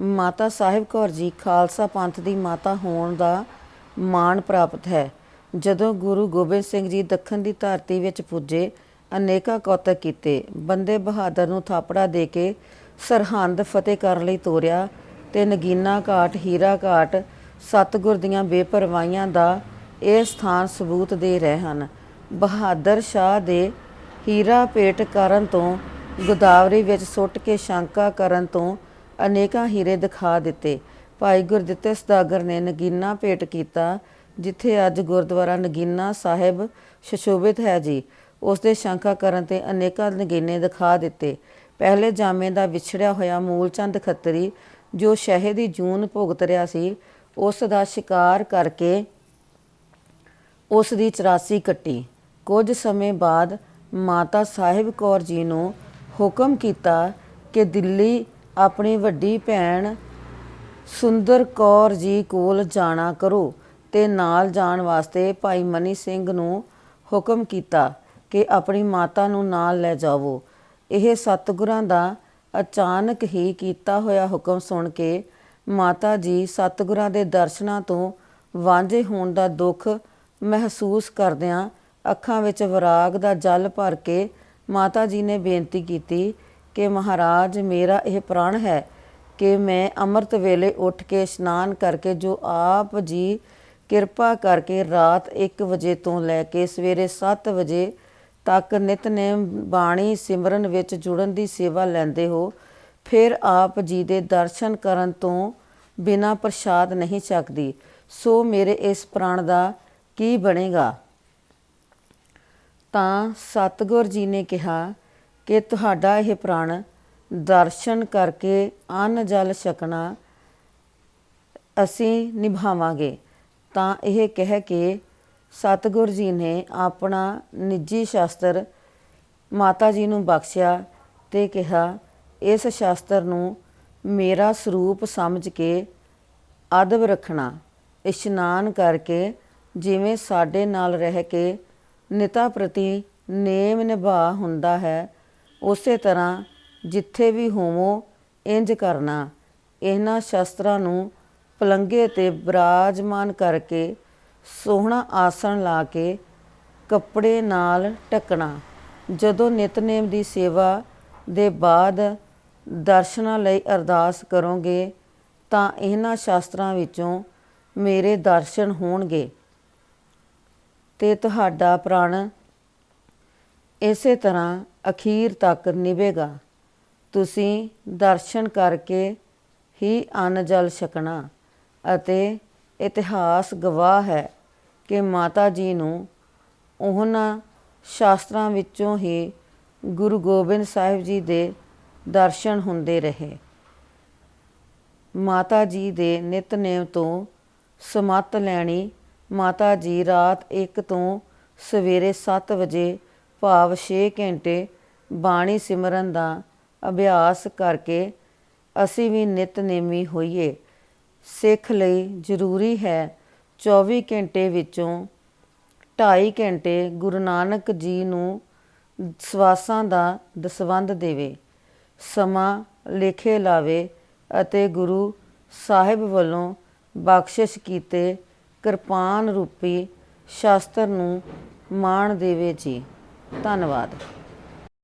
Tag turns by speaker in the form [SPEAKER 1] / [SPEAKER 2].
[SPEAKER 1] ਮਾਤਾ ਸਾਹਿਬ ਕੌਰ ਜੀ, ਖਾਲਸਾ ਪੰਥ ਦੀ ਮਾਤਾ ਹੋਣ ਦਾ ਮਾਣ ਪ੍ਰਾਪਤ ਹੈ। ਜਦੋਂ ਗੁਰੂ ਗੋਬਿੰਦ ਸਿੰਘ ਜੀ ਦੱਖਣ ਦੀ ਧਰਤੀ ਵਿੱਚ ਪੁੱਜੇ, ਅਨੇਕਾਂ ਕੌਤਕ ਕੀਤੇ। ਬੰਦੇ ਬਹਾਦਰ ਨੂੰ ਥਾਪੜਾ ਦੇ ਕੇ ਸਰਹੰਦ ਫਤਿਹ ਕਰਨ ਲਈ ਤੋਰਿਆ ਤੇ ਨਗੀਨਾ ਘਾਟ, ਹੀਰਾ ਘਾਟ, ਸਤਿਗੁਰ ਦੀਆਂ ਬੇਪਰਵਾਹੀਆਂ ਦਾ ਇਹ ਸਥਾਨ ਸਬੂਤ ਦੇ ਰਹੇ ਹਨ। ਬਹਾਦਰ ਸ਼ਾਹ ਦੇ ਹੀਰਾ ਪੇਟ ਕਰਨ ਤੋਂ, ਗੋਦਾਵਰੀ ਵਿੱਚ ਸੁੱਟ ਕੇ ਸ਼ੰਕਾ ਕਰਨ ਤੋਂ ਅਨੇਕਾਂ ਹੀਰੇ ਦਿਖਾ ਦਿੱਤੇ। ਭਾਈ ਗੁਰਦਿੱਤੇ ਸਦਾਗਰ ਨੇ ਨਗੀਨਾ ਭੇਟ ਕੀਤਾ, ਜਿੱਥੇ ਅੱਜ ਗੁਰਦੁਆਰਾ ਨਗੀਨਾ ਸਾਹਿਬ ਸ਼ਸ਼ੋਭਿਤ ਹੈ ਜੀ। ਉਸ ਦੇ ਸ਼ੰਕਾ ਕਰਨ ਤੇ ਅਨੇਕਾਂ ਨਗੀਨੇ ਦਿਖਾ ਦਿੱਤੇ। ਪਹਿਲੇ ਜਾਮੇ ਦਾ ਵਿਛੜਿਆ ਹੋਇਆ ਮੂਲਚੰਦ ਖੱਤਰੀ, ਜੋ ਸ਼ਹਿਦ ਦੀ ਜੂਨ ਭੁਗਤ ਰਿਹਾ ਸੀ, ਉਸ ਦਾ ਸ਼ਿਕਾਰ ਕਰਕੇ ਉਸ ਦੀ 84 ਕੱਟੀ। ਕੁਝ ਸਮੇਂ ਬਾਅਦ ਮਾਤਾ ਸਾਹਿਬ ਕੌਰ ਜੀ ਨੂੰ ਹੁਕਮ ਕੀਤਾ ਕਿ ਦਿੱਲੀ ਆਪਣੀ ਵੱਡੀ ਭੈਣ ਸੁੰਦਰ ਕੌਰ ਜੀ ਕੋਲ ਜਾਣਾ ਕਰੋ ਤੇ ਨਾਲ ਜਾਣ ਵਾਸਤੇ ਭਾਈ ਮਨੀ ਸਿੰਘ ਨੂੰ ਹੁਕਮ ਕੀਤਾ ਕਿ ਆਪਣੀ ਮਾਤਾ ਨੂੰ ਨਾਲ ਲੈ ਜਾਵੋ। ਇਹ ਸਤਿਗੁਰਾਂ ਦਾ ਅਚਾਨਕ ਹੀ ਕੀਤਾ ਹੋਇਆ ਹੁਕਮ ਸੁਣ ਕੇ ਮਾਤਾ ਜੀ ਸਤਿਗੁਰਾਂ ਦੇ ਦਰਸ਼ਨਾਂ ਤੋਂ ਵਾਂਝੇ ਹੋਣ ਦਾ ਦੁੱਖ ਮਹਿਸੂਸ ਕਰਦਿਆਂ ਅੱਖਾਂ ਵਿੱਚ ਵਿਰਾਗ ਦਾ ਜਲ ਭਰ ਕੇ ਮਾਤਾ ਜੀ ਨੇ ਬੇਨਤੀ ਕੀਤੀ ਕਿ ਮਹਾਰਾਜ, ਮੇਰਾ ਇਹ ਪ੍ਰਾਣ ਹੈ ਕਿ ਮੈਂ ਅੰਮ੍ਰਿਤ ਵੇਲੇ ਉੱਠ ਕੇ ਇਸ਼ਨਾਨ ਕਰਕੇ ਜੋ ਆਪ ਜੀ ਕਿਰਪਾ ਕਰਕੇ ਰਾਤ 1 ਵਜੇ ਤੋਂ ਲੈ ਕੇ ਸਵੇਰੇ 7 ਵਜੇ ਤੱਕ ਨਿਤਨੇਮ ਬਾਣੀ ਸਿਮਰਨ ਵਿੱਚ ਜੁੜਨ ਦੀ ਸੇਵਾ ਲੈਂਦੇ ਹੋ, ਫਿਰ ਆਪ ਜੀ ਦੇ ਦਰਸ਼ਨ ਕਰਨ ਤੋਂ ਬਿਨਾ ਪ੍ਰਸ਼ਾਦ ਨਹੀਂ ਸਕਦੀ ਸੋ ਮੇਰੇ ਇਸ ਪ੍ਰਾਣ ਦਾ ਕੀ ਬਣੇਗਾ? ਤਾਂ ਸਤਗੁਰ ਜੀ ਨੇ ਕਿਹਾ ਕਿ ਤੁਹਾਡਾ ਇਹ ਪ੍ਰਾਣ ਦਰਸ਼ਨ ਕਰਕੇ ਅੰਨ ਜਲ ਛਕਣਾ ਅਸੀਂ ਨਿਭਾਵਾਂਗੇ। ਤਾਂ ਇਹ ਕਹਿ ਕੇ ਸਤਗੁਰ ਜੀ ਨੇ ਆਪਣਾ ਨਿੱਜੀ ਸ਼ਾਸਤਰ ਮਾਤਾ ਜੀ ਨੂੰ ਬਖਸ਼ਿਆ ਤੇ ਕਿਹਾ, ਇਸ ਸ਼ਾਸਤਰ ਨੂੰ ਮੇਰਾ ਸਰੂਪ ਸਮਝ ਕੇ ਅਦਬ ਰੱਖਣਾ, ਇਸ਼ਨਾਨ ਕਰਕੇ ਜਿਵੇਂ ਸਾਡੇ ਨਾਲ ਰਹਿ ਕੇ ਨਿਤਾ ਪ੍ਰਤੀ ਨੇਮ ਨਿਭਾ ਹੁੰਦਾ ਹੈ ਉਸੇ ਤਰ੍ਹਾਂ ਜਿੱਥੇ ਵੀ ਹੋਵੋ, ਇੰਜ ਕਰਨਾ। ਇਹਨਾਂ ਸ਼ਸਤਰਾਂ ਨੂੰ ਪਲੰਘੇ ਤੇ ਬਿਰਾਜਮਾਨ ਕਰਕੇ ਸੋਹਣਾ ਆਸਣ ਲਾ ਕੇ ਕੱਪੜੇ ਨਾਲ ਢੱਕਣਾ। ਜਦੋਂ ਨਿਤਨੇਮ ਦੀ ਸੇਵਾ ਦੇ ਬਾਅਦ ਦਰਸ਼ਨਾਂ ਲਈ ਅਰਦਾਸ ਕਰੋਗੇ, ਤਾਂ ਇਹਨਾਂ ਸ਼ਾਸਤਰਾਂ ਵਿੱਚੋਂ ਮੇਰੇ ਦਰਸ਼ਨ ਹੋਣਗੇ। ਤੇ ਤੁਹਾਡਾ ਪ੍ਰਣ ਇਸੇ ਤਰ੍ਹਾਂ ਅਖੀਰ ਤੱਕ ਨਿਭੇਗਾ। ਤੁਸੀਂ ਦਰਸ਼ਨ ਕਰਕੇ ਹੀ ਅੰਨ ਜਲ ਛਕਣਾ। ਅਤੇ ਇਤਿਹਾਸ ਗਵਾਹ ਹੈ ਕਿ ਮਾਤਾ ਜੀ ਨੂੰ ਉਹਨਾਂ ਸ਼ਾਸਤਰਾਂ ਵਿੱਚੋਂ ਹੀ ਗੁਰੂ ਗੋਬਿੰਦ ਸਾਹਿਬ ਜੀ ਦੇ ਦਰਸ਼ਨ ਹੁੰਦੇ ਰਹੇ। ਮਾਤਾ ਜੀ ਦੇ ਨਿਤਨੇਮ ਤੋਂ ਸਮੱਤ ਲੈਣੀ ਮਾਤਾ ਜੀ ਰਾਤ 1 ਤੋਂ ਸਵੇਰੇ 7 ਵਜੇ ਭਾਵ 6 ਘੰਟੇ ਬਾਣੀ ਸਿਮਰਨ ਦਾ ਅਭਿਆਸ ਕਰਕੇ ਅਸੀਂ ਵੀ ਨਿਤਨੇਮੀ ਹੋਈਏ। ਸਿੱਖ ਲਈ ਜ਼ਰੂਰੀ ਹੈ 24 ਘੰਟੇ ਵਿੱਚੋਂ 2.5 ਘੰਟੇ ਗੁਰੂ ਨਾਨਕ ਜੀ ਨੂੰ ਸਵਾਸਾਂ ਦਾ ਦਸਵੰਦ ਦੇਵੇ, ਸਮਾਂ ਲੇਖੇ ਲਾਵੇ ਅਤੇ ਗੁਰੂ ਸਾਹਿਬ ਵੱਲੋਂ ਬਖਸ਼ਿਸ਼ ਕੀਤੇ ਕਿਰਪਾਨ ਰੂਪੀ ਸ਼ਾਸਤਰ ਨੂੰ ਮਾਣ ਦੇਵੇ ਜੀ। ਧੰਨਵਾਦ।